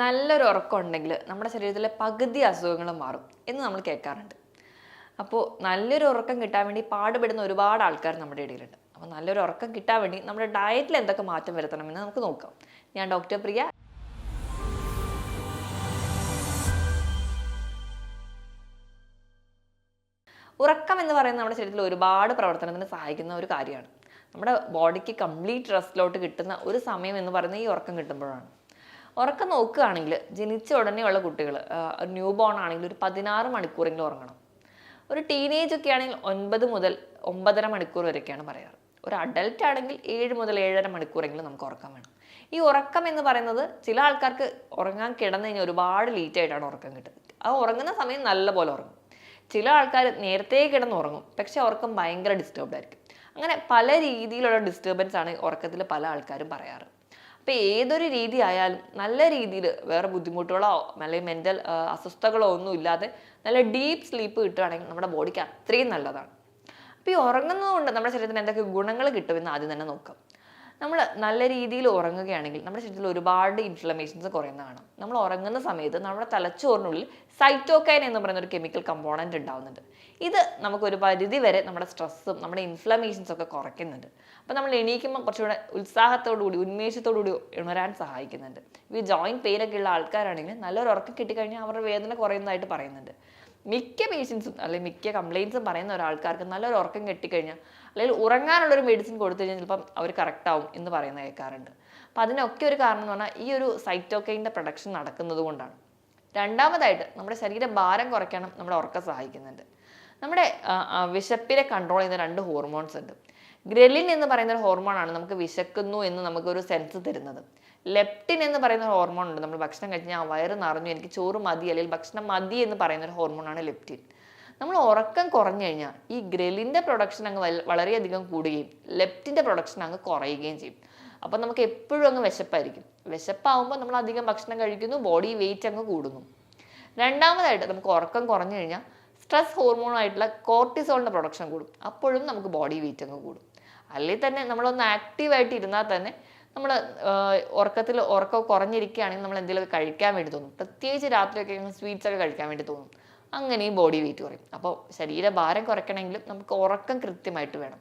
നല്ലൊരു ഉറക്കം ഉണ്ടെങ്കിൽ നമ്മുടെ ശരീരത്തിലെ പകുതി അസുഖങ്ങൾ മാറും എന്ന് നമ്മൾ കേൾക്കാറുണ്ട്. അപ്പോൾ നല്ലൊരു ഉറക്കം കിട്ടാൻ വേണ്ടി പാടുപെടുന്ന ഒരുപാട് ആൾക്കാർ നമ്മുടെ ഇടയിലുണ്ട്. അപ്പോൾ നല്ലൊരു ഉറക്കം കിട്ടാൻ വേണ്ടി നമ്മുടെ ഡയറ്റിൽ എന്തൊക്കെ മാറ്റം വരുത്തണമെന്ന് നമുക്ക് നോക്കാം. ഞാൻ ഡോക്ടർ പ്രിയ. ഉറക്കം എന്ന് പറയുന്നത് നമ്മുടെ ശരീരത്തിൽ ഒരുപാട് പ്രവർത്തനത്തിന് സഹായിക്കുന്ന ഒരു കാര്യമാണ്. നമ്മുടെ ബോഡിക്ക് കംപ്ലീറ്റ് റെസ്റ്റിലോട്ട് കിട്ടുന്ന ഒരു സമയം എന്ന് പറയുന്നത് ഈ ഉറക്കം കിട്ടുമ്പോഴാണ്. ഉറക്കം നോക്കുകയാണെങ്കിൽ ജനിച്ച ഉടനെയുള്ള കുട്ടികൾ ന്യൂ ബോൺ ആണെങ്കിൽ ഒരു പതിനാറ് മണിക്കൂറെങ്കിലും ഉറങ്ങണം. ഒരു ടീനേജ് ഒക്കെ ആണെങ്കിൽ ഒൻപത് മുതൽ ഒമ്പതര മണിക്കൂർ വരെയൊക്കെയാണ് പറയാറ്. ഒരു അഡൽട്ട് ആണെങ്കിൽ ഏഴ് മുതൽ ഏഴര മണിക്കൂറെങ്കിലും നമുക്ക് ഉറക്കം വേണം. ഈ ഉറക്കം എന്ന് പറയുന്നത് ചില ആൾക്കാർക്ക് ഉറങ്ങാൻ കിടന്നു കഴിഞ്ഞാൽ ഒരുപാട് ലേറ്റ് ആയിട്ടാണ് ഉറക്കം കിട്ടുന്നത്. ആ ഉറങ്ങുന്ന സമയം നല്ല പോലെ ഉറങ്ങും. ചില ആൾക്കാർ നേരത്തെ കിടന്ന് ഉറങ്ങും പക്ഷേ ഉറക്കം ഭയങ്കര ഡിസ്റ്റർബ്ഡ് ആയിരിക്കും. അങ്ങനെ പല രീതിയിലുള്ള ഡിസ്റ്റർബൻസ് ആണ് ഉറക്കത്തിൽ പല ആൾക്കാരും പറയാറ്. അപ്പോൾ ഏതൊരു രീതി ആയാലും നല്ല രീതിയിൽ വേറെ ബുദ്ധിമുട്ടുകളോ അല്ലെങ്കിൽ മെന്റൽ അസ്വസ്ഥതകളോ ഒന്നും ഇല്ലാതെ നല്ല ഡീപ്പ് സ്ലീപ്പ് കിട്ടുകയാണെങ്കിൽ നമ്മുടെ ബോഡിക്ക് അത്രയും നല്ലതാണ്. അപ്പോൾ ഈ ഉറങ്ങുന്നതുകൊണ്ട് നമ്മുടെ ശരീരത്തിന് എന്തൊക്കെ ഗുണങ്ങൾ കിട്ടുമെന്ന് ആദ്യം തന്നെ നോക്കാം. നമ്മൾ നല്ല രീതിയിൽ ഉറങ്ങുകയാണെങ്കിൽ നമ്മുടെ ശരീരത്തിൽ ഒരുപാട് ഇൻഫ്ലമേഷൻസ് കുറയുന്ന കാണാം. നമ്മൾ ഉറങ്ങുന്ന സമയത്ത് നമ്മുടെ തലച്ചോറിനുള്ളിൽ സൈറ്റോക്കൈൻ എന്ന് പറയുന്ന ഒരു കെമിക്കൽ കമ്പോണന്റ് ഉണ്ടാവുന്നുണ്ട്. ഇത് നമുക്ക് ഒരു പരിധി വരെ നമ്മുടെ സ്ട്രെസ്സും നമ്മുടെ ഇൻഫ്ലമേഷൻസ് ഒക്കെ കുറയ്ക്കുന്നുണ്ട്. അപ്പോൾ നമ്മൾ എണീക്കുമ്പോൾ കുറച്ചുകൂടെ ഉത്സാഹത്തോടുകൂടി ഉന്മേഷത്തോടുകൂടി ഉണരാൻ സഹായിക്കുന്നുണ്ട്. ഈ ജോയിന്റ് പെയിനൊക്കെ ഉള്ള ആൾക്കാരാണെങ്കിൽ നല്ലൊരു ഉറക്കം കിട്ടിക്കഴിഞ്ഞാൽ അവരുടെ വേദന കുറയുന്നതായിട്ട് പറയുന്നുണ്ട്. മിക്ക പേഷ്യൻസും അല്ലെങ്കിൽ മിക്ക കംപ്ലയിൻസും പറയുന്ന ഒരാൾക്കാർക്ക് നല്ലൊരു ഉറക്കം കെട്ടിക്കഴിഞ്ഞാൽ അല്ലെങ്കിൽ ഉറങ്ങാനുള്ളൊരു മെഡിസിൻ കൊടുത്തു കഴിഞ്ഞാൽ ചിലപ്പം അവർ കറക്റ്റ് ആവും എന്ന് പറയുന്ന കേൾക്കാറുണ്ട്. അപ്പം അതിനൊക്കെ ഒരു കാരണം എന്ന് പറഞ്ഞാൽ ഈ ഒരു സൈറ്റോക്കൈന്റെ പ്രൊഡക്ഷൻ നടക്കുന്നത് കൊണ്ടാണ്. രണ്ടാമതായിട്ട് നമ്മുടെ ശരീരഭാരം കുറയ്ക്കാനും നമ്മുടെ ഉറക്കം സഹായിക്കുന്നുണ്ട്. നമ്മുടെ വിശപ്പിനെ കൺട്രോൾ ചെയ്യുന്ന രണ്ട് ഹോർമോൺസ് ഉണ്ട്. ഗ്രലിൻ എന്ന് പറയുന്ന ഒരു ഹോർമോണാണ് നമുക്ക് വിശക്കുന്നു എന്ന് നമുക്കൊരു സെൻസ് തരുന്നത്. ലെപ്റ്റിൻ എന്ന് പറയുന്ന ഒരു ഹോർമോൺ ഉണ്ട്. നമ്മൾ ഭക്ഷണം കഴിഞ്ഞാൽ വയറ് നിറഞ്ഞു എനിക്ക് ചോറ് മതി അല്ലെങ്കിൽ ഭക്ഷണം മതി എന്ന് പറയുന്ന ഒരു ഹോർമോണാണ് ലെപ്റ്റിൻ നമ്മൾ ഉറക്കം കുറഞ്ഞു കഴിഞ്ഞാൽ ഈ ഗ്രെലിന്റെ പ്രൊഡക്ഷൻ അങ്ങ് വളരെയധികം കൂടുകയും ലെപ്റ്റിന്റെ പ്രൊഡക്ഷൻ അങ്ങ് കുറയുകയും ചെയ്യും. അപ്പം നമുക്ക് എപ്പോഴും അങ്ങ് വിശപ്പായിരിക്കും. വിശപ്പാവുമ്പോൾ നമ്മൾ അധികം ഭക്ഷണം കഴിക്കുന്നു ബോഡി വെയിറ്റ് അങ്ങ് കൂടുന്നു. രണ്ടാമതായിട്ട് നമുക്ക് ഉറക്കം കുറഞ്ഞു കഴിഞ്ഞാൽ സ്ട്രെസ് ഹോർമോണായിട്ടുള്ള കോർട്ടിസോളിന്റെ പ്രൊഡക്ഷൻ കൂടും. അപ്പോഴും നമുക്ക് ബോഡി വെയിറ്റ് അങ്ങ് കൂടും. അല്ലെങ്കിൽ തന്നെ നമ്മളൊന്ന് ആക്റ്റീവായിട്ട് ഇരുന്നാൽ തന്നെ നമ്മൾ ഉറക്കത്തിൽ ഉറക്കം കുറഞ്ഞിരിക്കുകയാണെങ്കിൽ നമ്മൾ എന്തെങ്കിലുമൊക്കെ കഴിക്കാൻ വേണ്ടി തോന്നും. പ്രത്യേകിച്ച് രാത്രിയൊക്കെ സ്വീറ്റ്സ് ഒക്കെ കഴിക്കാൻ വേണ്ടി തോന്നും. അങ്ങനെയും ബോഡി വെയിറ്റ് കുറയും. അപ്പോൾ ശരീരഭാരം കുറയ്ക്കണമെങ്കിലും നമുക്ക് ഉറക്കം കൃത്യമായിട്ട് വേണം.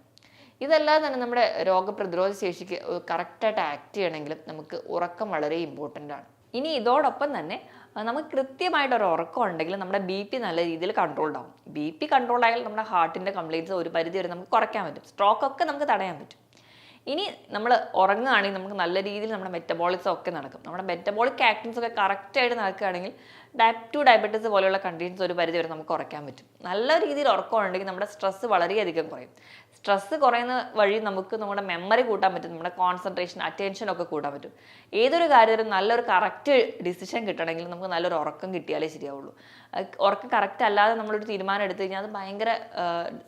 ഇതെല്ലാം തന്നെ നമ്മുടെ രോഗപ്രതിരോധ ശേഷിക്ക് കറക്റ്റായിട്ട് ആക്ട് ചെയ്യണമെങ്കിലും നമുക്ക് ഉറക്കം വളരെ ഇമ്പോർട്ടന്റ് ആണ്. ഇനി ഇതോടൊപ്പം തന്നെ നമുക്ക് കൃത്യമായിട്ട് ഒരു ഉറക്കം ഉണ്ടെങ്കിൽ നമ്മുടെ ബി പി നല്ല രീതിയിൽ കൺട്രോൾഡ് ആവും ബി പി കൺട്രോൾ ആയാൽ നമ്മുടെ ഹാർട്ടിന്റെ കംപ്ലയിൻസ് ഒരു പരിധി വരെ നമുക്ക് കുറയ്ക്കാൻ പറ്റും. സ്ട്രോക്ക് ഒക്കെ നമുക്ക് തടയാൻ പറ്റും. ഇനി നമ്മൾ ഉറങ്ങുകയാണെങ്കിൽ നമുക്ക് നല്ല രീതിയിൽ നമ്മുടെ മെറ്റബോളിക്സ് ഒക്കെ നടക്കും. നമ്മുടെ മെറ്റബോളിക് ആക്ടിൻസ് ഒക്കെ കറക്റ്റായിട്ട് നടക്കുകയാണെങ്കിൽ ടൈപ്പ് ടു ഡയബറ്റീസ് പോലെയുള്ള കണ്ടീഷൻസ് ഒരു പരിധി വരെ നമുക്ക് കുറയ്ക്കാൻ പറ്റും. നല്ല രീതിയിൽ ഉറക്കമുണ്ടെങ്കിൽ നമ്മുടെ സ്ട്രെസ്സ് വളരെയധികം കുറയും. സ്ട്രെസ്സ് കുറയുന്ന വഴി നമുക്ക് നമ്മുടെ മെമ്മറി കൂട്ടാൻ പറ്റും. നമ്മുടെ കോൺസെൻട്രേഷൻ അറ്റൻഷൻ ഒക്കെ കൂട്ടാൻ പറ്റും. ഏതൊരു കാര്യത്തിലും നല്ലൊരു കറക്റ്റ് ഡിസിഷൻ കിട്ടണമെങ്കിൽ നമുക്ക് നല്ലൊരു ഉറക്കം കിട്ടിയാലേ ശരിയാവുള്ളൂ. ഉറക്കം കറക്റ്റ് അല്ലാതെ നമ്മളൊരു തീരുമാനം എടുത്തു കഴിഞ്ഞാൽ അത് ഭയങ്കര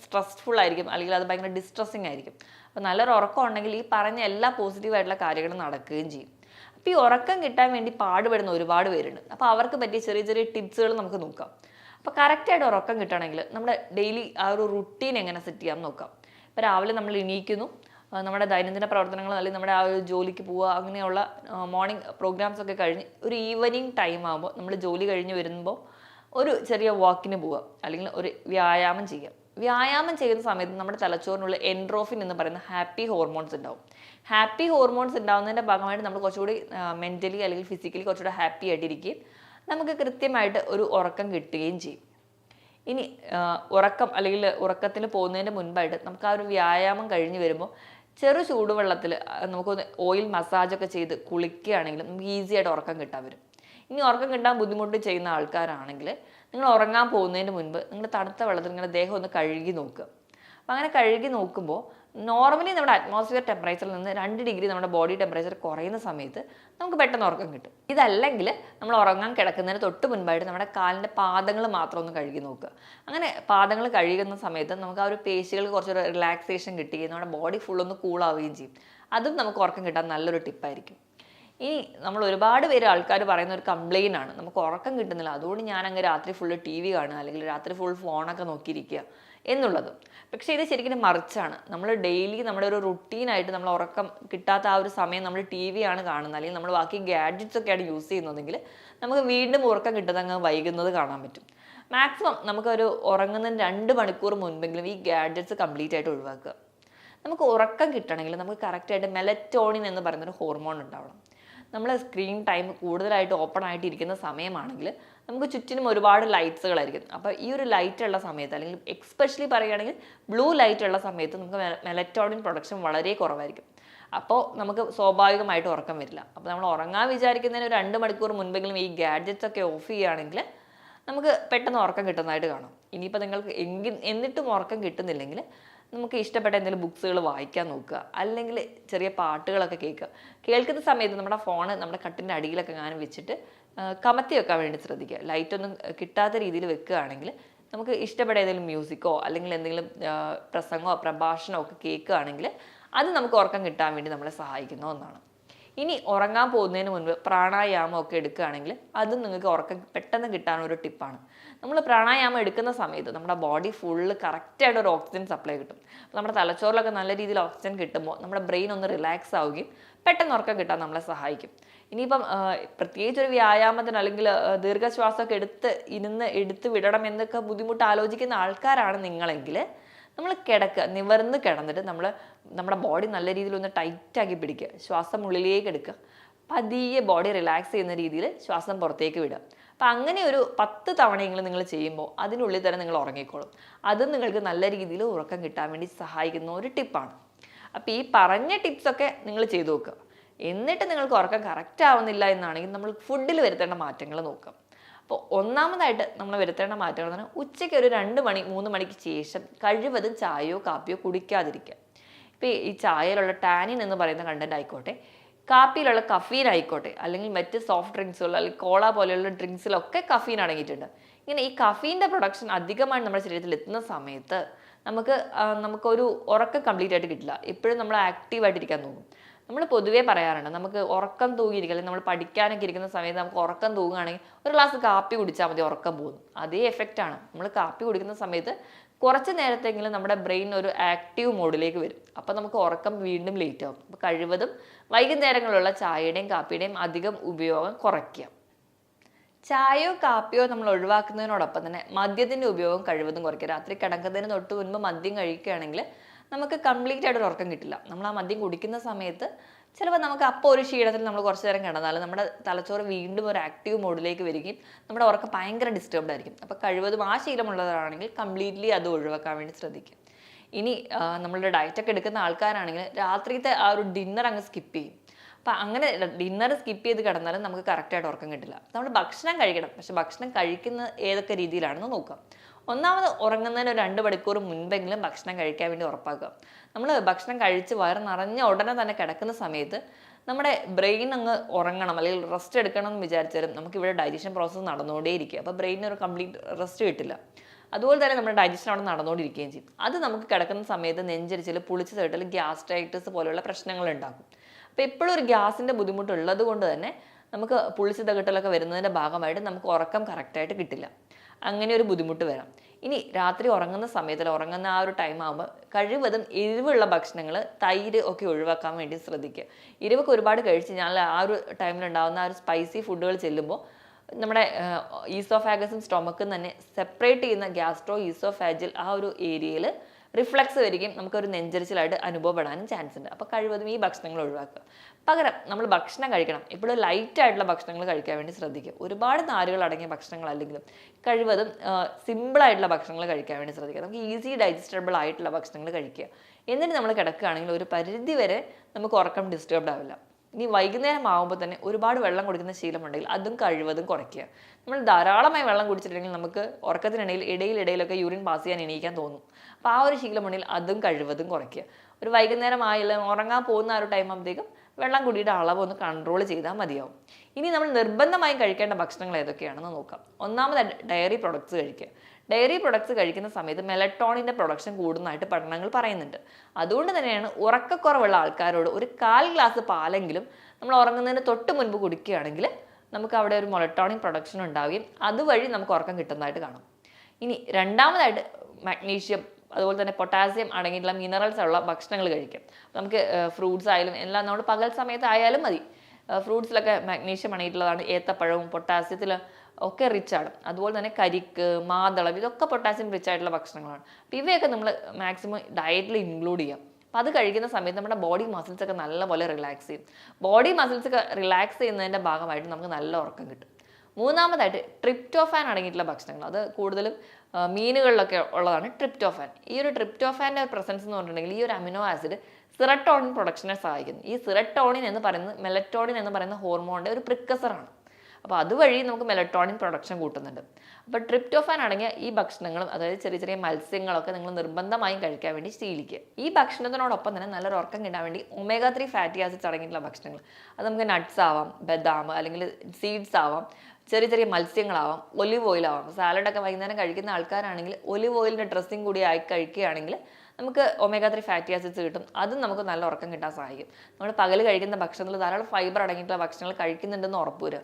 സ്ട്രെസ്ഫുൾ ആയിരിക്കും. അല്ലെങ്കിൽ അത് ഭയങ്കര ഡിസ്ട്രെസ്സിങ് ആയിരിക്കും. അപ്പോൾ നല്ലൊരു ഉറക്കം ഉണ്ടെങ്കിൽ ഈ പറഞ്ഞ എല്ലാ പോസിറ്റീവായിട്ടുള്ള കാര്യങ്ങളും നടക്കുകയും ചെയ്യും. അപ്പോൾ ഈ ഉറക്കം കിട്ടാൻ വേണ്ടി പാടുപെടുന്ന ഒരുപാട് പേരുണ്ട്. അപ്പോൾ അവർക്ക് പറ്റിയ ചെറിയ ചെറിയ ടിപ്സുകൾ നമുക്ക് നോക്കാം. അപ്പോൾ കറക്റ്റായിട്ട് ഉറക്കം കിട്ടണമെങ്കിൽ നമ്മുടെ ഡെയിലി ആ ഒരു റുട്ടീൻ എങ്ങനെ സെറ്റ് ചെയ്യാം നോക്കാം. ഇപ്പോൾ രാവിലെ നമ്മൾ എണീക്കുന്നു. നമ്മുടെ ദൈനംദിന പ്രവർത്തനങ്ങൾ അല്ലെങ്കിൽ നമ്മുടെ ആ ഒരു ജോലിക്ക് പോവുക അങ്ങനെയുള്ള മോർണിംഗ് പ്രോഗ്രാംസ് ഒക്കെ കഴിഞ്ഞ് ഒരു ഈവനിങ് ടൈം ആകുമ്പോൾ നമ്മൾ ജോലി കഴിഞ്ഞ് വരുമ്പോൾ ഒരു ചെറിയ വാക്കിന് പോവുക. അല്ലെങ്കിൽ ഒരു വ്യായാമം ചെയ്യുക. വ്യായാമം ചെയ്യുന്ന സമയത്ത് നമ്മുടെ തലച്ചോറിനുള്ള എൻട്രോഫിൻ എന്ന് പറയുന്ന ഹാപ്പി ഹോർമോൺസ് ഉണ്ടാവും. ഹാപ്പി ഹോർമോൺസ് ഉണ്ടാവുന്നതിന്റെ ഭാഗമായിട്ട് നമ്മൾ കുറച്ചുകൂടി മെന്റലി അല്ലെങ്കിൽ ഫിസിക്കലി കുറച്ചുകൂടി ഹാപ്പി ആയിട്ടിരിക്കുകയും നമുക്ക് കൃത്യമായിട്ട് ഒരു ഉറക്കം കിട്ടുകയും ചെയ്യും. ഇനി ഉറക്കം അല്ലെങ്കിൽ ഉറക്കത്തിന് പോകുന്നതിന് മുൻപായിട്ട് നമുക്ക് ആ ഒരു വ്യായാമം കഴിഞ്ഞ് വരുമ്പോൾ ചെറു ചൂടുവെള്ളത്തിൽ നമുക്കൊന്ന് ഓയിൽ മസാജൊക്കെ ചെയ്ത് കുളിക്കുകയാണെങ്കിൽ നമുക്ക് ഈസി ആയിട്ട് ഉറക്കം കിട്ടാൻ വരും. ഇനി ഉറക്കം കിട്ടാൻ ബുദ്ധിമുട്ട് ചെയ്യുന്ന ആൾക്കാരാണെങ്കിൽ നിങ്ങൾ ഉറങ്ങാൻ പോകുന്നതിന് മുൻപ് നിങ്ങൾ തണുത്ത വെള്ളത്തിൽ നിങ്ങളുടെ ദേഹം ഒന്ന് കഴുകി നോക്കുക അപ്പം അങ്ങനെ കഴുകി നോക്കുമ്പോൾ നോർമലി നമ്മുടെ അറ്റ്മോസ്ഫിയർ ടെമ്പറേച്ചറിൽ നിന്ന് രണ്ട് ഡിഗ്രി നമ്മുടെ ബോഡി ടെമ്പറേച്ചർ കുറയുന്ന സമയത്ത് നമുക്ക് പെട്ടെന്ന് ഉറക്കം കിട്ടും. ഇതല്ലെങ്കിൽ നമ്മൾ ഉറങ്ങാൻ കിടക്കുന്നതിന് തൊട്ട് മുൻപായിട്ട് നമ്മുടെ കാലിന്റെ പാദങ്ങൾ മാത്രം ഒന്ന് കഴുകി നോക്കുക അങ്ങനെ പാദങ്ങൾ കഴുകുന്ന സമയത്ത് നമുക്ക് ആ ഒരു പേശികൾക്ക് കുറച്ചൊരു റിലാക്സേഷൻ കിട്ടുകയും നമ്മുടെ ബോഡി ഫുൾ ഒന്ന് കൂളാവുകയും ചെയ്യും. അതും നമുക്ക് ഉറക്കം കിട്ടാൻ നല്ലൊരു ടിപ്പായിരിക്കും ഇനി നമ്മൾ ഒരുപാട് പേര് ആൾക്കാർ പറയുന്ന ഒരു കംപ്ലയിന്റ് ആണ്. നമുക്ക് ഉറക്കം കിട്ടുന്നില്ല. അതുകൊണ്ട് ഞാൻ അങ്ങ് രാത്രി ഫുള്ള് ടി വി കാണുക അല്ലെങ്കിൽ രാത്രി ഫുൾ ഫോണൊക്കെ നോക്കിയിരിക്കുക എന്നുള്ളത്. പക്ഷേ ഇത് ശരിക്കും മറിച്ചാണ്. നമ്മൾ ഡെയിലി നമ്മുടെ ഒരു റുട്ടീനായിട്ട് നമ്മൾ ഉറക്കം കിട്ടാത്ത ആ ഒരു സമയം നമ്മൾ ടി വി ആണ് കാണുന്നത്. അല്ലെങ്കിൽ നമ്മൾ ബാക്കി ഗാഡ്ജറ്റ്സ് ഒക്കെയാണ് യൂസ് ചെയ്യുന്നതെങ്കിൽ നമുക്ക് വീണ്ടും ഉറക്കം കിട്ടുന്ന അങ്ങ് വൈകുന്നത് കാണാൻ പറ്റും. മാക്സിമം നമുക്കൊരു ഉറങ്ങുന്നതിന് രണ്ട് മണിക്കൂർ മുൻപെങ്കിലും ഈ ഗാഡ്ജറ്റ്സ് കംപ്ലീറ്റ് ആയിട്ട് ഒഴിവാക്കുക. നമുക്ക് ഉറക്കം കിട്ടണമെങ്കിൽ നമുക്ക് കറക്റ്റായിട്ട് മെലറ്റോണിൻ എന്ന് പറയുന്നൊരു ഹോർമോൺ ഉണ്ടാവണം. നമ്മൾ സ്ക്രീൻ ടൈം കൂടുതലായിട്ട് ഓപ്പൺ ആയിട്ട് ഇരിക്കുന്ന സമയമാണെങ്കിൽ നമുക്ക് ചുറ്റിനും ഒരുപാട് ലൈറ്റ്സുകളായിരിക്കും അപ്പോൾ ഈ ഒരു ലൈറ്റ് ഉള്ള സമയത്ത് അല്ലെങ്കിൽ എക്സ്പെഷ്യലി പറയുകയാണെങ്കിൽ ബ്ലൂ ലൈറ്റ് ഉള്ള സമയത്ത് നമുക്ക് മെലറ്റോണിൻ പ്രൊഡക്ഷൻ വളരെ കുറവായിരിക്കും. അപ്പോൾ നമുക്ക് സ്വാഭാവികമായിട്ട് ഉറക്കം വരില്ല. അപ്പോൾ നമ്മൾ ഉറങ്ങാൻ വിചാരിക്കുന്നതിന് ഒരു രണ്ട് മണിക്കൂർ മുൻപെങ്കിലും ഈ ഗാഡ്ജറ്റ്സ് ഒക്കെ ഓഫ് ചെയ്യുകയാണെങ്കിൽ നമുക്ക് പെട്ടെന്ന് ഉറക്കം കിട്ടുന്നതായിട്ട് കാണും. ഇനിയിപ്പോൾ നിങ്ങൾക്ക് എങ്കിൽ എന്നിട്ടും ഉറക്കം കിട്ടുന്നില്ലെങ്കിൽ നമുക്ക് ഇഷ്ടപ്പെട്ട എന്തെങ്കിലും ബുക്സുകൾ വായിക്കാൻ നോക്കുക. അല്ലെങ്കിൽ ചെറിയ പാട്ടുകളൊക്കെ കേൾക്കുക. കേൾക്കുന്ന സമയത്ത് നമ്മുടെ ഫോൺ നമ്മുടെ കട്ടിന്റെ അടിയിലൊക്കെ ഞാൻ വെച്ചിട്ട് കമത്തി വെക്കാൻ വേണ്ടി ശ്രദ്ധിക്കുക. ലൈറ്റൊന്നും കിട്ടാത്ത രീതിയിൽ വെക്കുകയാണെങ്കിൽ നമുക്ക് ഇഷ്ടപ്പെട്ട ഏതെങ്കിലും മ്യൂസിക്കോ അല്ലെങ്കിൽ എന്തെങ്കിലും പ്രസംഗമോ പ്രഭാഷണമോ ഒക്കെ കേൾക്കുകയാണെങ്കിൽ അത് നമുക്ക് ഉറക്കം കിട്ടാൻ വേണ്ടി നമ്മളെ സഹായിക്കുന്ന ഒന്നാണ്. ഇനി ഉറങ്ങാൻ പോകുന്നതിന് മുൻപ് പ്രാണായാമം ഒക്കെ എടുക്കുകയാണെങ്കിൽ അതും നിങ്ങൾക്ക് ഉറക്കം പെട്ടെന്ന് കിട്ടാൻ ഒരു ടിപ്പാണ് നമ്മൾ പ്രാണായാമം എടുക്കുന്ന സമയത്ത് നമ്മുടെ ബോഡി ഫുള്ള് കറക്റ്റായിട്ട് ഒരു ഓക്സിജൻ സപ്ലൈ കിട്ടും. നമ്മുടെ തലച്ചോറിലൊക്കെ നല്ല രീതിയിൽ ഓക്സിജൻ കിട്ടുമ്പോൾ നമ്മുടെ ബ്രെയിൻ ഒന്ന് റിലാക്സ് ആവുകയും പെട്ടെന്ന് ഉറക്കം കിട്ടാൻ നമ്മളെ സഹായിക്കും. ഇനിയിപ്പം പ്രത്യേകിച്ച് ഒരു വ്യായാമത്തിന് അല്ലെങ്കിൽ ദീർഘശ്വാസമൊക്കെ എടുത്ത് ഇരുന്ന് എടുത്ത് വിടണം എന്നൊക്കെ ബുദ്ധിമുട്ട് ആലോചിക്കുന്ന ആൾക്കാരാണ് നിങ്ങളെങ്കിൽ നമ്മൾ കിടക്കുക നിവർന്ന് കിടന്നിട്ട് നമ്മൾ നമ്മുടെ ബോഡി നല്ല രീതിയിൽ ഒന്ന് ടൈറ്റാക്കി പിടിക്കുക. ശ്വാസം ഉള്ളിലേക്ക് എടുക്കുക. പതിയെ ബോഡി റിലാക്സ് ചെയ്യുന്ന രീതിയിൽ ശ്വാസം പുറത്തേക്ക് വിടുക. അപ്പം അങ്ങനെ ഒരു പത്ത് തവണയെങ്കിലും നിങ്ങൾ ചെയ്യുമ്പോൾ അതിനുള്ളിൽ തന്നെ നിങ്ങൾ ഉറങ്ങിക്കോളും. അതും നിങ്ങൾക്ക് നല്ല രീതിയിൽ ഉറക്കം കിട്ടാൻ വേണ്ടി സഹായിക്കുന്ന ഒരു ടിപ്പാണ് അപ്പോൾ ഈ പറഞ്ഞ ടിപ്സൊക്കെ നിങ്ങൾ ചെയ്തു നോക്കുക. എന്നിട്ട് നിങ്ങൾക്ക് ഉറക്കം കറക്റ്റ് ആവുന്നില്ല എന്നാണെങ്കിൽ നമ്മൾ ഫുഡിൽ വരുത്തേണ്ട മാറ്റങ്ങൾ നോക്കാം അപ്പോൾ ഒന്നാമതായിട്ട് നമ്മൾ വരുത്തേണ്ട മാറ്റങ്ങൾ എന്ന് പറഞ്ഞാൽ ഉച്ചയ്ക്ക് ഒരു രണ്ട് മണി മൂന്ന് മണിക്ക് ശേഷം കഴിവതും ചായയോ കാപ്പിയോ കുടിക്കാതിരിക്കുക. ഇപ്പോൾ ഈ ചായയിലുള്ള ടാനിൻ എന്ന് പറയുന്ന കണ്ടന്റ് ആയിക്കോട്ടെ കാപ്പിയിലുള്ള കഫീൻ ആയിക്കോട്ടെ അല്ലെങ്കിൽ മറ്റ് സോഫ്റ്റ് ഡ്രിങ്ക്സുകൾ അല്ലെങ്കിൽ കോള പോലെയുള്ള ഡ്രിങ്ക്സിലൊക്കെ കഫീൻ അടങ്ങിയിട്ടുണ്ട്. ഇങ്ങനെ ഈ കഫീന്റെ പ്രൊഡക്ഷൻ അധികമായി നമ്മുടെ ശരീരത്തിൽ എത്തുന്ന സമയത്ത് നമുക്ക് നമുക്കൊരു ഉറക്കം കംപ്ലീറ്റ് ആയിട്ട് കിട്ടില്ല. എപ്പോഴും നമ്മൾ ആക്റ്റീവായിട്ടിരിക്കാൻ തോന്നും. നമ്മൾ പൊതുവേ പറയാറുണ്ട് നമുക്ക് ഉറക്കം തൂങ്ങിയിരിക്കുക അല്ലെങ്കിൽ നമ്മൾ പഠിക്കാനൊക്കെ ഇരിക്കുന്ന സമയത്ത് നമുക്ക് ഉറക്കം തൂങ്ങുകയാണെങ്കിൽ ഒരു ഗ്ലാസ് കാപ്പി കുടിച്ചാൽ മതി ഉറക്കം പോകുന്നു. അതേ എഫക്റ്റ് ആണ്. നമ്മൾ കാപ്പി കുടിക്കുന്ന സമയത്ത് കുറച്ച് നേരത്തെങ്കിലും നമ്മുടെ ബ്രെയിൻ ഒരു ആക്റ്റീവ് മോഡിലേക്ക് വരും. അപ്പോൾ നമുക്ക് ഉറക്കം വീണ്ടും ലേറ്റ് ആകും അപ്പോൾ കഴിവതും വൈകുന്നേരങ്ങളിലുള്ള ചായയുടെയും കാപ്പിയുടെയും അധികം ഉപയോഗം കുറയ്ക്കുക. ചായയോ കാപ്പിയോ നമ്മൾ ഒഴിവാക്കുന്നതിനോടൊപ്പം തന്നെ മദ്യത്തിന്റെ ഉപയോഗം കഴിവതും കുറയ്ക്കുക. രാത്രി കിടക്കുന്നതിന് തൊട്ട് മുൻപ് മദ്യം കഴിക്കുകയാണെങ്കിൽ നമുക്ക് കംപ്ലീറ്റ് ആയിട്ട് ഒരു ഉറക്കം കിട്ടില്ല. നമ്മൾ ആ മദ്യം കുടിക്കുന്ന സമയത്ത് ചിലപ്പോൾ നമുക്ക് അപ്പോൾ ഒരു ക്ഷീണത്തിൽ നമ്മൾ കുറച്ച് നേരം കിടന്നാലും നമ്മുടെ തലച്ചോറ് വീണ്ടും ഒരു ആക്റ്റീവ് മോഡിലേക്ക് വരികയും നമ്മുടെ ഉറക്കം ഭയങ്കര ഡിസ്റ്റർബ്ഡ് ആയിരിക്കും. അപ്പോൾ കഴിവതും ആ ശീലമുള്ളവരാണെങ്കിൽ കംപ്ലീറ്റ്ലി അത് ഒഴിവാക്കാൻ വേണ്ടി ശ്രദ്ധിക്കും. ഇനി നമ്മളുടെ ഡയറ്റൊക്കെ എടുക്കുന്ന ആൾക്കാരാണെങ്കിൽ രാത്രിത്തെ ആ ഒരു ഡിന്നർ അങ്ങ് സ്കിപ്പ് ചെയ്യും. അപ്പം അങ്ങനെ ഡിന്നർ സ്കിപ്പ് ചെയ്ത് കിടന്നാലും നമുക്ക് കറക്റ്റായിട്ട് ഉറക്കം കിട്ടില്ല. നമ്മൾ ഭക്ഷണം കഴിക്കണം. പക്ഷെ ഭക്ഷണം കഴിക്കുന്ന ഏതൊക്കെ രീതിയിലാണെന്ന് നോക്കാം. ഒന്നാമത് ഉറങ്ങുന്നതിന് ഒരു രണ്ട് മണിക്കൂർ മുൻപെങ്കിലും ഭക്ഷണം കഴിക്കാൻ വേണ്ടി ഉറപ്പാക്കുക. നമ്മൾ ഭക്ഷണം കഴിച്ച് വയറ് നിറഞ്ഞ ഉടനെ തന്നെ കിടക്കുന്ന സമയത്ത് നമ്മുടെ ബ്രെയിൻ അങ്ങ് ഉറങ്ങണം അല്ലെങ്കിൽ റെസ്റ്റ് എടുക്കണം എന്ന് വിചാരിച്ചാലും നമുക്ക് ഇവിടെ ഡൈജഷൻ പ്രോസസ്സ് നടന്നുകൊണ്ടേയിരിക്കുക അപ്പോൾ ബ്രെയിനിന് ഒരു കംപ്ലീറ്റ് റെസ്റ്റ് കിട്ടില്ല. അതുപോലെ തന്നെ നമ്മുടെ ഡൈജഷൻ അവിടെ നടന്നുകൊണ്ടിരിക്കുകയും ചെയ്യും. അത് നമുക്ക് കിടക്കുന്ന സമയത്ത് നെഞ്ചരിച്ചിൽ പുളിച്ച് തേട്ടൽ ഗ്യാസ്ട്രൈറ്റിസ് പോലെയുള്ള പ്രശ്നങ്ങൾ ഉണ്ടാക്കും. അപ്പോൾ എപ്പോഴും ഒരു ഗ്യാസിന്റെ ബുദ്ധിമുട്ടുള്ളത് കൊണ്ട് തന്നെ നമുക്ക് പുളിച്ച് തകട്ടലൊക്കെ വരുന്നതിന്റെ ഭാഗമായിട്ട് നമുക്ക് ഉറക്കം കറക്റ്റായിട്ട് കിട്ടില്ല. അങ്ങനെ ഒരു ബുദ്ധിമുട്ട് വരാം. ഇനി രാത്രി ഉറങ്ങുന്ന സമയത്തിൽ ഉറങ്ങുന്ന ആ ഒരു ടൈം ആകുമ്പോൾ കഴിവതും എരിവുള്ള ഭക്ഷണങ്ങൾ തൈര് ഒക്കെ ഒഴിവാക്കാൻ വേണ്ടി ശ്രദ്ധിക്കുക. എരിവൊക്കെ ഒരുപാട് കഴിച്ച് ഞാൻ ആ ഒരു ടൈമിലുണ്ടാകുന്ന ആ ഒരു സ്പൈസി ഫുഡുകൾ ചെല്ലുമ്പോൾ നമ്മുടെ ഈസോഫാഗസും സ്റ്റൊമക്കും തന്നെ സെപ്പറേറ്റ് ചെയ്യുന്ന ഗ്യാസ്ട്രോ ഈസോഫാജിൽ ആ ഒരു ഏരിയയിൽ റിഫ്ലക്സ് വരികയും നമുക്കൊരു നെഞ്ചരിച്ചിലായിട്ട് അനുഭവപ്പെടാനും ചാൻസ് ഉണ്ട്. അപ്പോൾ കഴിവതും ഈ ഭക്ഷണങ്ങൾ ഒഴിവാക്കുക. പകരം നമ്മൾ ഭക്ഷണം കഴിക്കണം. എപ്പോഴും ലൈറ്റ് ആയിട്ടുള്ള ഭക്ഷണങ്ങൾ കഴിക്കാൻ വേണ്ടി ശ്രദ്ധിക്കുക. ഒരുപാട് നാരുകൾ അടങ്ങിയ ഭക്ഷണങ്ങൾ അല്ലെങ്കിലും കഴിവതും സിമ്പിളായിട്ടുള്ള ഭക്ഷണങ്ങൾ കഴിക്കാൻ വേണ്ടി ശ്രദ്ധിക്കുക. നമുക്ക് ഈസി ഡൈജസ്റ്റബിൾ ആയിട്ടുള്ള ഭക്ഷണങ്ങൾ കഴിക്കുക. എന്നിട്ട് നമ്മൾ കിടക്കുകയാണെങ്കിൽ ഒരു പരിധി വരെ നമുക്ക് ഉറക്കം ഡിസ്റ്റർബ്ഡ് ആവില്ല. ഇനി വൈകുന്നേരം ആകുമ്പോൾ തന്നെ ഒരുപാട് വെള്ളം കുടിക്കുന്ന ശീലമുണ്ടെങ്കിൽ അതും കഴിവതും കുറയ്ക്കുക. നമ്മൾ ധാരാളമായി വെള്ളം കുടിച്ചിട്ടുണ്ടെങ്കിൽ നമുക്ക് ഉറക്കത്തിനിടയിൽ ഇടയിലിടയിലൊക്കെ യൂറിൻ പാസ് ചെയ്യാൻ എണീക്കാൻ തോന്നും. അപ്പോൾ ആ ഒരു ശീലമുണ്ടെങ്കിൽ അതും കഴിവതും കുറയ്ക്കുക. ഒരു വൈകുന്നേരം ആയില്ല ഉറങ്ങാൻ പോകുന്ന ആ ഒരു ടൈം ആകുമ്പോഴത്തേക്കും വെള്ളം കുടിയുടെ അളവ് ഒന്ന് കൺട്രോൾ ചെയ്താൽ മതിയാവും. ഇനി നമ്മൾ നിർബന്ധമായും കഴിക്കേണ്ട ഭക്ഷണങ്ങൾ ഏതൊക്കെയാണെന്ന് നോക്കാം. ഒന്നാമത് ഡയറി പ്രൊഡക്ട്സ് കഴിക്കുക. ഡയറി പ്രൊഡക്ട്സ് കഴിക്കുന്ന സമയത്ത് മെലട്ടോണിന്റെ പ്രൊഡക്ഷൻ കൂടുന്നതായിട്ട് പഠനങ്ങൾ പറയുന്നുണ്ട്. അതുകൊണ്ട് തന്നെയാണ് ഉറക്കക്കുറവുള്ള ആൾക്കാരോട് ഒരു കാൽ ഗ്ലാസ് പാലെങ്കിലും നമ്മൾ ഉറങ്ങുന്നതിന് തൊട്ട് മുൻപ് കുടിക്കുകയാണെങ്കിൽ നമുക്ക് അവിടെ ഒരു മൊലട്ടോണിൻ പ്രൊഡക്ഷൻ ഉണ്ടാവുകയും അതുവഴി നമുക്ക് ഉറക്കം കിട്ടുന്നതായിട്ട് കാണും. ഇനി രണ്ടാമതായിട്ട് മഗ്നീഷ്യം അതുപോലെ തന്നെ പൊട്ടാസ്യം അടങ്ങിയിട്ടുള്ള മിനറൽസ് ഉള്ള ഭക്ഷണങ്ങൾ കഴിക്കാം. നമുക്ക് ഫ്രൂട്ട്സ് ആയാലും എല്ലാം നമ്മൾ പകൽ സമയത്തായാലും മതി. ഫ്രൂട്ട്സിലൊക്കെ മാഗ്നീഷ്യം അടങ്ങിയിട്ടുള്ളതാണ്. ഏത്തപ്പഴവും പൊട്ടാസ്യത്തിൽ ഒക്കെ റിച്ച് ആണ്. അതുപോലെ തന്നെ കരിക്ക് മാതളം ഇതൊക്കെ പൊട്ടാസ്യം റിച്ച് ആയിട്ടുള്ള ഭക്ഷണങ്ങളാണ്. അപ്പോൾ ഇവയൊക്കെ നമ്മൾ മാക്സിമം ഡയറ്റിൽ ഇൻക്ലൂഡ് ചെയ്യാം. അപ്പോൾ അത് കഴിക്കുന്ന സമയത്ത് നമ്മുടെ ബോഡി മസിൽസ് ഒക്കെ നല്ലപോലെ റിലാക്സ് ചെയ്യും. ബോഡി മസിൽസ് ഒക്കെ റിലാക്സ് ചെയ്യുന്നതിന്റെ ഭാഗമായിട്ട് നമുക്ക് നല്ല ഉറക്കം കിട്ടും. മൂന്നാമതായിട്ട് ട്രിപ്റ്റോഫാൻ അടങ്ങിയിട്ടുള്ള ഭക്ഷണങ്ങൾ. അത് കൂടുതലും മീനുകളിലൊക്കെ ഉള്ളതാണ് ട്രിപ്റ്റോഫാൻ ഈ ഒരു ട്രിപ്റ്റോഫാന്റെ പ്രസൻസ് എന്ന് പറഞ്ഞിട്ടുണ്ടെങ്കിൽ ഈ ഒരു അമിനോ ആസിഡ് സിറട്ടോണിൻ പ്രൊഡക്ഷനെ സഹായിക്കുന്നു. ഈ സിറട്ടോണിൻ എന്ന് പറയുന്നത് മെലറ്റോണിൻ എന്ന് പറയുന്ന ഹോർമോണിന്റെ ഒരു പ്രിക്കസറാണ് അപ്പോൾ അതുവഴി നമുക്ക് മെലറ്റോണിൻ പ്രൊഡക്ഷൻ കൂട്ടുന്നുണ്ട്. അപ്പോൾ ട്രിപ്റ്റോഫാൻ അടങ്ങിയ ഈ ഭക്ഷണങ്ങളും അതായത് ചെറിയ ചെറിയ മത്സ്യങ്ങളൊക്കെ നിങ്ങൾ നിർബന്ധമായും കഴിക്കാൻ വേണ്ടി ശീലിക്കുക. ഈ ഭക്ഷണത്തിനോടൊപ്പം തന്നെ നല്ലൊരു ഉറക്കം കിട്ടാൻ വേണ്ടി ഒമേഗ ത്രീ ഫാറ്റി ആസിഡ്സ് അടങ്ങിയിട്ടുള്ള ഭക്ഷണങ്ങൾ. അത് നമുക്ക് നട്ട്സ് ആവാം ബദാം അല്ലെങ്കിൽ സീഡ്സ് ആവാം ചെറിയ ചെറിയ മത്സ്യങ്ങളാവാം ഒലിവ് ഓയിലാവാം സാലഡൊക്കെ വൈകുന്നേരം കഴിക്കുന്ന ആൾക്കാരാണെങ്കിൽ ഒലിവ് ഓയിലിന്റെ ഡ്രസ്സിങ് കൂടി ആയി കഴിക്കുകയാണെങ്കിൽ നമുക്ക് ഒമേഗ ത്രീ ഫാറ്റി ആസിഡ്സ് കിട്ടും. അതും നമുക്ക് നല്ല ഉറക്കം കിട്ടാൻ സഹായിക്കും. നമ്മൾ പകൽ കഴിക്കുന്ന ഭക്ഷണത്തിൽ ധാരാളം ഫൈബർ അടങ്ങിയിട്ടുള്ള ഭക്ഷണങ്ങൾ കഴിക്കുന്നുണ്ടെന്ന് ഉറപ്പുവരിക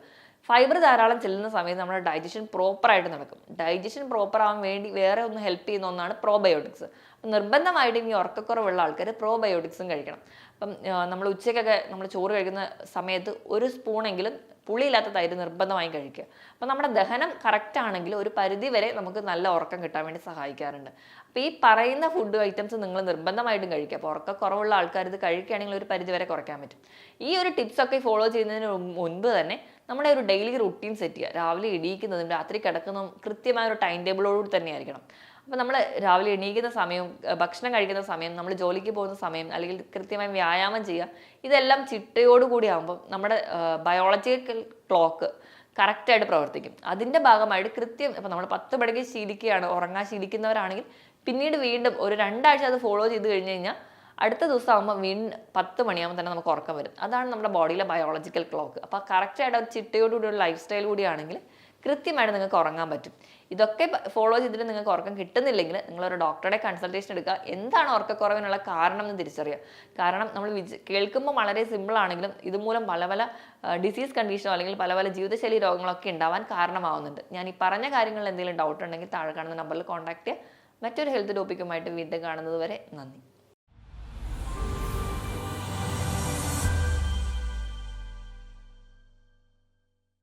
ഫൈബർ ധാരാളം ചെല്ലുന്ന സമയത്ത് നമ്മുടെ ഡൈജഷൻ പ്രോപ്പറായിട്ട് നടക്കും. ഡൈജഷൻ പ്രോപ്പർ ആവാൻ വേണ്ടി വേറെ ഒന്ന് ഹെൽപ്പ് ചെയ്യുന്ന ഒന്നാണ് പ്രോബയോട്ടിക്സ് നിർബന്ധമായിട്ടും ഈ ഉറക്കക്കുറവുള്ള ആൾക്കാർ പ്രോബയോട്ടിക്സും കഴിക്കണം. അപ്പം നമ്മൾ ഉച്ചയ്ക്കൊക്കെ നമ്മൾ ചോറ് കഴിക്കുന്ന സമയത്ത് ഒരു സ്പൂണെങ്കിലും പുളിയില്ലാത്ത തൈര് നിർബന്ധമായും കഴിക്കുക. അപ്പം നമ്മുടെ ദഹനം കറക്റ്റ് ആണെങ്കിൽ ഒരു പരിധി വരെ നമുക്ക് നല്ല ഉറക്കം കിട്ടാൻ വേണ്ടി സഹായിക്കാറുണ്ട്. അപ്പോൾ ഈ പറയുന്ന ഫുഡ് ഐറ്റംസ് നിങ്ങൾ നിർബന്ധമായിട്ടും കഴിക്കുക. അപ്പോൾ ഉറക്കക്കുറവുള്ള ആൾക്കാർ ഇത് കഴിക്കുകയാണെങ്കിൽ ഒരു പരിധി വരെ കുറയ്ക്കാൻ പറ്റും. ഈ ഒരു ടിപ്സൊക്കെ ഫോളോ ചെയ്യുന്നതിന് മുൻപ് തന്നെ നമ്മുടെ ഒരു ഡെയിലി റുട്ടീൻ സെറ്റ് ചെയ്യുക. രാവിലെ എണീക്കുന്നതും രാത്രി കിടക്കുന്നതും കൃത്യമായ ഒരു ടൈം ടേബിളോടുകൂടി തന്നെ ആയിരിക്കണം അപ്പോൾ നമ്മൾ രാവിലെ എണീക്കുന്ന സമയം ഭക്ഷണം കഴിക്കുന്ന സമയം നമ്മൾ ജോലിക്ക് പോകുന്ന സമയം അല്ലെങ്കിൽ കൃത്യമായി വ്യായാമം ചെയ്യുക ഇതെല്ലാം ചിട്ടയോടുകൂടി ആകുമ്പോൾ നമ്മുടെ ബയോളജിക്കൽ ക്ലോക്ക് കറക്റ്റായിട്ട് പ്രവർത്തിക്കും. അതിന്റെ ഭാഗമായിട്ട് കൃത്യം ഇപ്പം നമ്മൾ പത്ത് മണിക്ക് ശീലിക്കുകയാണ് ഉറങ്ങാൻ ശീലിക്കുന്നവരാണെങ്കിൽ പിന്നീട് വീണ്ടും ഒരു രണ്ടാഴ്ച അത് ഫോളോ ചെയ്ത് കഴിഞ്ഞ് കഴിഞ്ഞാൽ അടുത്ത ദിവസം ആകുമ്പോൾ വീണ്ടും പത്ത് മണിയാകുമ്പോൾ തന്നെ നമുക്ക് ഉറക്കം വരും. അതാണ് നമ്മുടെ ബോഡിയിലെ ബയോളജിക്കൽ ക്ലോക്ക് അപ്പോൾ കറക്റ്റായിട്ട് ഒരു ചിട്ടയോടുകൂടിയുള്ള ലൈഫ് സ്റ്റൈൽ കൂടിയാണെങ്കിൽ കൃത്യമായിട്ട് നിങ്ങൾക്ക് ഉറങ്ങാൻ പറ്റും. ഇതൊക്കെ ഫോളോ ചെയ്തിട്ട് നിങ്ങൾക്ക് ഉറക്കം കിട്ടുന്നില്ലെങ്കിൽ നിങ്ങളൊരു ഡോക്ടറുടെ കൺസൾട്ടേഷൻ എടുക്കുക. എന്താണ് ഉറക്കക്കുറവിനുള്ള കാരണം എന്ന് തിരിച്ചറിയുക. കാരണം നമ്മൾ വിജ കേൾക്കുമ്പോൾ വളരെ സിമ്പിൾ ആണെങ്കിലും ഇതുമൂലം പല പല ഡിസീസ് കണ്ടീഷനോ അല്ലെങ്കിൽ പല പല ജീവിതശൈലി രോഗങ്ങളൊക്കെ ഉണ്ടാവാൻ കാരണമാവുന്നുണ്ട്. ഞാൻ ഈ പറഞ്ഞ കാര്യങ്ങളിൽ എന്തെങ്കിലും ഡൗട്ട് ഉണ്ടെങ്കിൽ താഴെ കാണുന്ന നമ്പറിൽ കോൺടാക്ട് ചെയ്യുക. മറ്റൊരു ഹെൽത്ത് ടോപ്പിക്കുമായിട്ട് വീണ്ടും കാണുന്നതുവരെ നന്ദി.